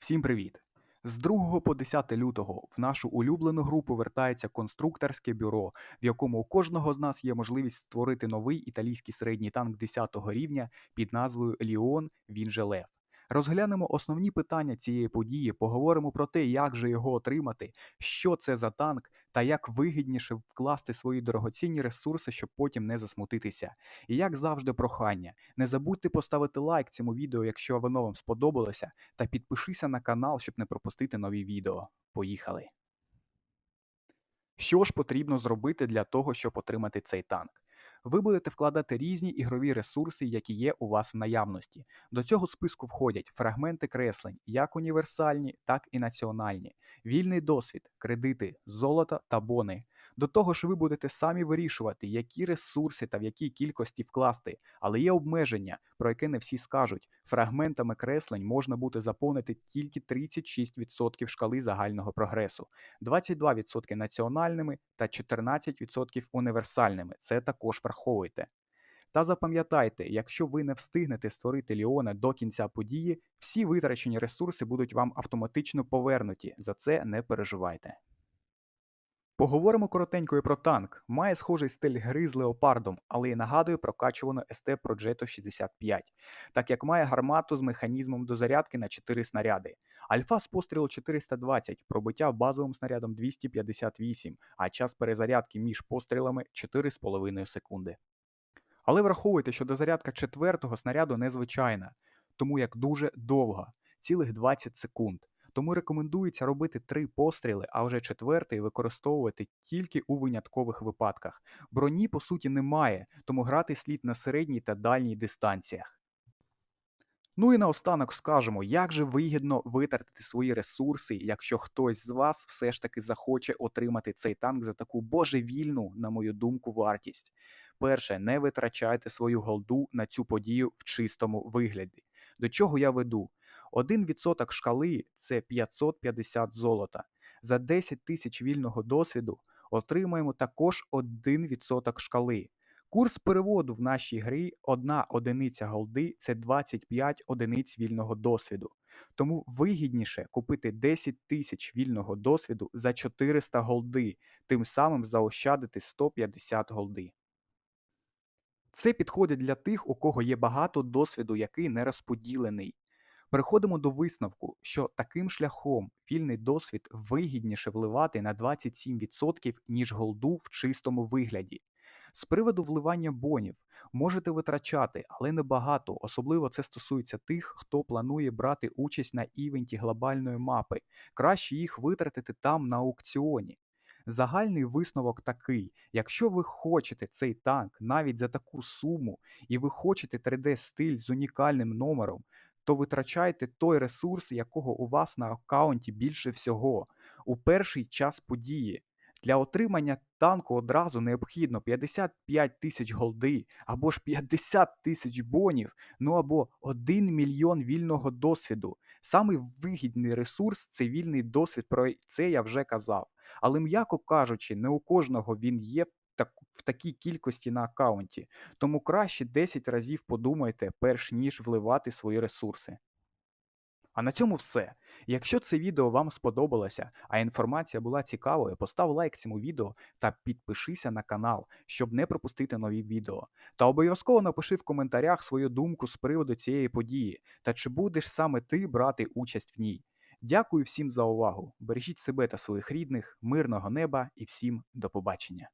Всім привіт! З 2 по 10 лютого в нашу улюблену гру повертається конструкторське бюро, в якому у кожного з нас є можливість створити новий італійський середній танк 10 рівня під назвою Ліон він же Лев. Розглянемо основні питання цієї події, поговоримо про те, як же його отримати, що це за танк та як вигідніше вкласти свої дорогоцінні ресурси, щоб потім не засмутитися. І як завжди, прохання. Не забудьте поставити лайк цьому відео, якщо воно вам сподобалося, та підпишися на канал, щоб не пропустити нові відео. Поїхали! Що ж потрібно зробити для того, щоб отримати цей танк? Ви будете вкладати різні ігрові ресурси, які є у вас в наявності. До цього списку входять фрагменти креслень, як універсальні, так і національні, вільний досвід, кредити, золото та бони. До того ж, ви будете самі вирішувати, які ресурси та в якій кількості вкласти, але є обмеження, про яке не всі скажуть. Фрагментами креслень можна буде заповнити тільки 36% шкали загального прогресу, 22% національними та 14% універсальними. Це також враховуйте. Та запам'ятайте, якщо ви не встигнете створити Ліона до кінця події, всі витрачені ресурси будуть вам автоматично повернуті. За це не переживайте. Поговоримо коротенько і про танк. Має схожий стиль гри з леопардом, але й нагадує прокачувану ST Progetto 65, так як має гармату з механізмом дозарядки на 4 снаряди. Альфа з пострілу 420, пробиття базовим снарядом 258, а час перезарядки між пострілами 4,5 секунди. Але враховуйте, що дозарядка четвертого снаряду незвичайна, тому як дуже довга, цілих 20 секунд. Тому рекомендується робити три постріли, а вже четвертий використовувати тільки у виняткових випадках. Броні, по суті, немає, тому грати слід на середній та дальній дистанціях. Ну і наостанок скажемо, як же вигідно витратити свої ресурси, якщо хтось з вас все ж таки захоче отримати цей танк за таку божевільну, на мою думку, вартість. Перше, не витрачайте свою голду на цю подію в чистому вигляді. До чого я веду? 1% шкали це 550 золота. За 10 тисяч вільного досвіду отримаємо також 1% шкали. Курс переводу в нашій грі одна одиниця голди це 25 одиниць вільного досвіду. Тому вигідніше купити 10 тисяч вільного досвіду за 400 голди, тим самим заощадити 150 голди. Це підходить для тих, у кого є багато досвіду, який не розподілений. Переходимо до висновку, що таким шляхом вільний досвід вигідніше вливати на 27%, ніж голду в чистому вигляді. З приводу вливання бонів можете витрачати, але не багато. Особливо це стосується тих, хто планує брати участь на івенті глобальної мапи. Краще їх витратити там на аукціоні. Загальний висновок такий: якщо ви хочете цей танк навіть за таку суму, і ви хочете 3D-стиль з унікальним номером, то витрачайте той ресурс, якого у вас на аккаунті більше всього у перший час події. Для отримання танку одразу необхідно 55 тисяч голди, або ж 50 тисяч бонів, ну або 1 мільйон вільного досвіду. Самий вигідний ресурс це вільний досвід, про це я вже казав. Але, м'яко кажучи, не у кожного він є так, в такій кількості на аккаунті. Тому краще 10 разів подумайте, перш ніж вливати свої ресурси. А на цьому все. Якщо це відео вам сподобалося, а інформація була цікавою, постав лайк цьому відео та підпишися на канал, щоб не пропустити нові відео. Та обов'язково напиши в коментарях свою думку з приводу цієї події та чи будеш саме ти брати участь в ній. Дякую всім за увагу. Бережіть себе та своїх рідних, мирного неба і всім до побачення.